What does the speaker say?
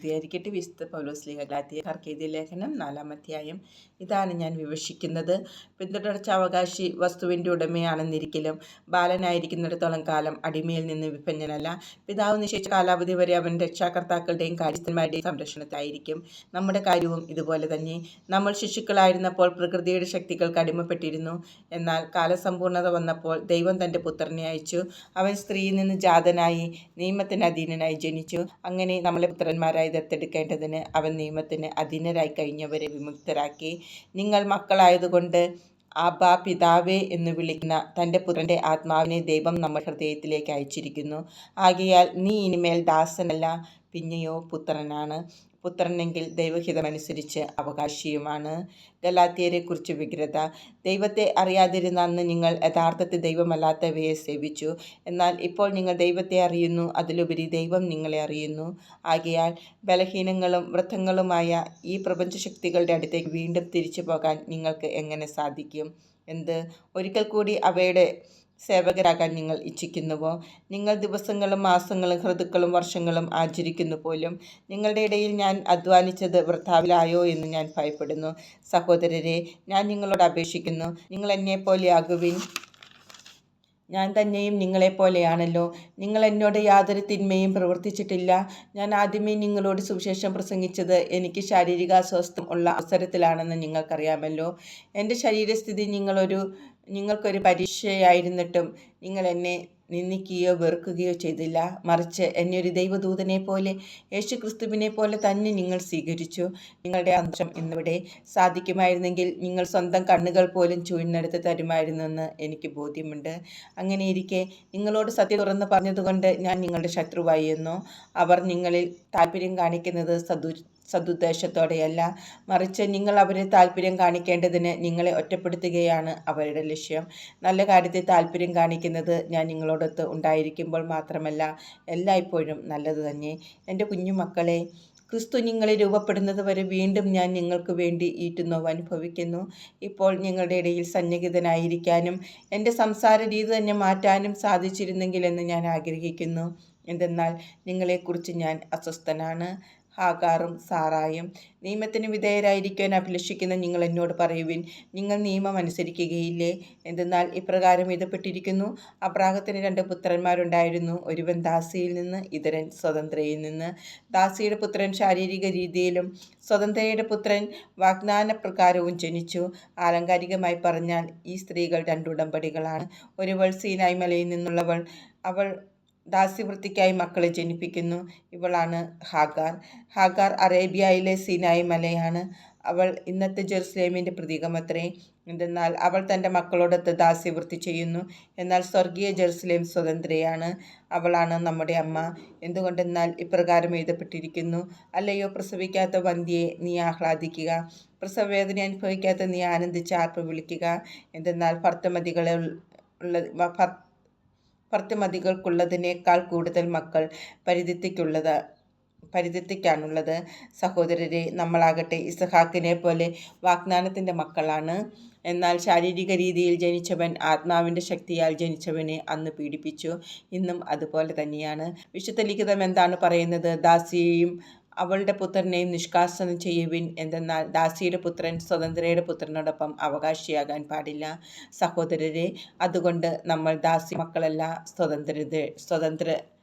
വിശദീകരിക്കട്ടെ വിശുദ്ധ പൗലോസ്ലിഹ ഗലാത്തിയ കർക്കേതിയ ലേഖനം നാലാമധ്യായം ഇതാണ് ഞാൻ വിവക്ഷിക്കുന്നത്. പിന്തുടർച്ച അവകാശി വസ്തുവിന്റെ ഉടമയാണെന്നിരിക്കലും ബാലനായിരിക്കുന്നിടത്തോളം കാലം അടിമയിൽ നിന്ന് വിഭജനല്ല പിതാവ് നിശ്ചയിച്ച കാലാവധി വരെ അവൻ രക്ഷാകർത്താക്കളുടെയും കാര്യസ്ഥന്മാരുടെയും സംരക്ഷണത്തായിരിക്കും നമ്മുടെ കാര്യവും ഇതുപോലെ തന്നെ. നമ്മൾ ശിശുക്കളായിരുന്നപ്പോൾ പ്രകൃതിയുടെ ശക്തികൾക്ക് അടിമപ്പെട്ടിരുന്നു. എന്നാൽ കാലസമ്പൂർണത വന്നപ്പോൾ ദൈവം തന്റെ പുത്രനെ അയച്ചു. അവൻ സ്ത്രീയിൽ നിന്ന് ജാതനായി നിയമത്തിന് അധീനനായി ജനിച്ചു. അങ്ങനെ നമ്മളെ പുത്രന്മാരായി ദത്തെടുക്കേണ്ടതിന് അവൻ നിയമത്തിന് അധീനരായി കഴിഞ്ഞവരെ വിമുക്തരാക്കി. നിങ്ങൾ മക്കളായതുകൊണ്ട് ആബാ പിതാവേ എന്ന് വിളിക്കുന്ന തന്റെ പുത്രന്റെ ആത്മാവിനെ ദൈവം നമ്മുടെ ഹൃദയത്തിലേക്ക് അയച്ചിരിക്കുന്നു. ആകയാൽ നീ ഇനിമേൽ ദാസനല്ല പിന്നെയോ പുത്രനാണ്. പുത്രനെങ്കിൽ ദൈവഹിതമനുസരിച്ച് അവകാശിയുമാണ്. ഗലാത്തിയരെക്കുറിച്ച് വിഗ്രത. ദൈവത്തെ അറിയാതിരുന്ന അന്ന് നിങ്ങൾ യഥാർത്ഥത്തിൽ ദൈവമല്ലാത്തവയെ സേവിച്ചു. എന്നാൽ ഇപ്പോൾ നിങ്ങൾ ദൈവത്തെ അറിയുന്നു. അതിലുപരി ദൈവം നിങ്ങളെ അറിയുന്നു. ആകയാൽ ബലഹീനങ്ങളും വൃദ്ധങ്ങളുമായ ഈ പ്രപഞ്ചശക്തികളുടെ അടുത്തേക്ക് വീണ്ടും തിരിച്ചു പോകാൻ നിങ്ങൾക്ക് എങ്ങനെ സാധിക്കും? എന്ത്? ഒരിക്കൽ കൂടി അവയുടെ സേവകരാകാൻ നിങ്ങൾ ഇച്ഛിക്കുന്നുവോ? നിങ്ങൾ ദിവസങ്ങളും മാസങ്ങളും ഹൃതുക്കളും വർഷങ്ങളും ആചരിക്കുന്നു പോലും. നിങ്ങളുടെ ഇടയിൽ ഞാൻ അധ്വാനിച്ചത് വൃത്താവിലായോ എന്ന് ഞാൻ ഭയപ്പെടുന്നു. സഹോദരരെ ഞാൻ നിങ്ങളോട് അപേക്ഷിക്കുന്നു. നിങ്ങൾ എന്നെപ്പോലെയാകുവിൻ ഞാൻ തന്നെയും നിങ്ങളെപ്പോലെയാണല്ലോ നിങ്ങൾ എന്നോട് യാതൊരു തിന്മയും പ്രവർത്തിച്ചിട്ടില്ല. ഞാൻ ആദ്യമേ നിങ്ങളോട് സുവിശേഷം പ്രസംഗിച്ചത് എനിക്ക് ശാരീരികാസ്വസ്ഥം ഉള്ള അവസരത്തിലാണെന്ന് നിങ്ങൾക്കറിയാമല്ലോ. എന്റെ ശരീരസ്ഥിതി നിങ്ങളൊരു നിങ്ങൾക്കൊരു പരീക്ഷയായിരുന്നിട്ടും നിങ്ങൾ എന്നെ നിന്ദിക്കുകയോ വെറുക്കുകയോ ചെയ്തില്ല. മറിച്ച് എന്നെ ഒരു ദൈവദൂതനെ പോലെ യേശു ക്രിസ്തുവിനെ പോലെ തന്നെ നിങ്ങൾ സ്വീകരിച്ചു. നിങ്ങളുടെ അംശം ഇന്നിവിടെ സാധിക്കുമായിരുന്നെങ്കിൽ നിങ്ങൾ സ്വന്തം കണ്ണുകൾ പോലും ചൂഴ്ന്നെടുത്ത് തരുമായിരുന്നെന്ന് എനിക്ക് ബോധ്യമുണ്ട്. അങ്ങനെയിരിക്കെ നിങ്ങളോട് സത്യം തുറന്ന് പറഞ്ഞതുകൊണ്ട് ഞാൻ നിങ്ങളുടെ ശത്രുവായി എന്നോ. അവർ നിങ്ങളിൽ താല്പര്യം കാണിക്കുന്നത് സദു സതുദ്ദേശത്തോടെയല്ല മറിച്ച് നിങ്ങൾ അവരെ താല്പര്യം കാണിക്കേണ്ടതിന് നിങ്ങളെ ഒറ്റപ്പെടുത്തുകയാണ് അവരുടെ ലക്ഷ്യം. നല്ല കാര്യത്തിൽ താല്പര്യം കാണിക്കുന്നത് ഞാൻ നിങ്ങളോടൊത്ത് ഉണ്ടായിരിക്കുമ്പോൾ മാത്രമല്ല എല്ലായ്പ്പോഴും നല്ലത് തന്നെ. എന്റെ കുഞ്ഞുമക്കളെ ക്രിസ്തു നിങ്ങളെ രൂപപ്പെടുന്നത് വരെ വീണ്ടും ഞാൻ നിങ്ങൾക്ക് വേണ്ടി ഈറ്റുന്നോവ് അനുഭവിക്കുന്നു. ഇപ്പോൾ നിങ്ങളുടെ ഇടയിൽ സന്നിഹിതനായിരിക്കാനും എന്റെ സംസാര രീതി തന്നെ മാറ്റാനും സാധിച്ചിരുന്നെങ്കിലെന്ന് ഞാൻ ആഗ്രഹിക്കുന്നു. എന്തെന്നാൽ നിങ്ങളെക്കുറിച്ച് ഞാൻ അസ്വസ്ഥനാണ്. ഹാഗാറും സാറായും നിയമത്തിന് വിധേയരായിരിക്കാൻ അഭിലഷിക്കുന്ന നിങ്ങൾ എന്നോട് പറയുവിൻ. നിങ്ങൾ നിയമം അനുസരിക്കുകയില്ലേ? എന്തെന്നാൽ ഇപ്രകാരം എഴുതപ്പെട്ടിരിക്കുന്നു. അബ്രാഹത്തിന് രണ്ട് പുത്രന്മാരുണ്ടായിരുന്നു. ഒരുവൻ ദാസിയിൽ നിന്ന് ഇതരൻ സ്വതന്ത്രയിൽ നിന്ന്. ദാസിയുടെ പുത്രൻ ശാരീരിക രീതിയിലും സ്വതന്ത്രയുടെ പുത്രൻ വാഗ്ദാന പ്രകാരവും ജനിച്ചു. ആലങ്കാരികമായി പറഞ്ഞാൽ ഈ സ്ത്രീകൾ രണ്ടുടമ്പടികളാണ് ഒരുവൾ സീനായ്മലയിൽ നിന്നുള്ളവൾ അവൾ ദാസ്യവൃത്തിക്കായി മക്കളെ ജനിപ്പിക്കുന്നു. ഇവളാണ് ഹാഗാർ. ഹാഗാർ അറേബ്യയിലെ സിനായി മലയാണ്. അവൾ ഇന്നത്തെ ജെറുസലേമിന്റെ പ്രതീകമത്രേ എന്തെന്നാൽ അവൾ തന്റെ മക്കളോടൊത്ത് ദാസ്യവൃത്തി ചെയ്യുന്നു. എന്നാൽ സ്വർഗീയ ജെറുസലേം സ്വതന്ത്രയാണ്. അവളാണ് നമ്മുടെ അമ്മ. എന്തുകൊണ്ടെന്നാൽ ഇപ്രകാരം എഴുതപ്പെട്ടിരിക്കുന്നു. അല്ലയോ പ്രസവിക്കാത്ത വന്ധ്യയെ നീ ആഹ്ലാദിക്കുക. പ്രസവവേദന അനുഭവിക്കാത്ത നീ ആനന്ദിച്ച് ആർപ്പ് വിളിക്കുക. എന്തെന്നാൽ ഭർത്തമതികളെ ഉള്ള ഭർത്തൃമതികൾക്കുള്ളതിനേക്കാൾ കൂടുതൽ മക്കൾ പരിധിത്തിക്കുള്ളത് പരിധിത്തിക്കാണുള്ളത്. സഹോദരരെ നമ്മളാകട്ടെ ഇസഹാക്കിനെ പോലെ വാഗ്ദാനത്തിന്റെ മക്കളാണ്. എന്നാൽ ശാരീരിക രീതിയിൽ ജനിച്ചവൻ ആത്മാവിന്റെ ശക്തിയാൽ ജനിച്ചവനെ അന്ന് പീഡിപ്പിച്ചു. ഇന്നും അതുപോലെ തന്നെയാണ്. വിശുദ്ധ ലിഖിതം എന്താണ് പറയുന്നത്? ദാസിയെയും അവളുടെ പുത്രനെയും നിഷ്കാസനം ചെയ്യുവിൻ എന്തെന്നാൽ ദാസിയുടെ പുത്രൻ സ്വതന്ത്രയുടെ പുത്രനോടൊപ്പം അവകാശിയാകാൻ പാടില്ല. സഹോദരരെ അതുകൊണ്ട് നമ്മൾ ദാസി മക്കളല്ല സ്വതന്ത്രത സ്വതന്ത്രയുടേതാണ്.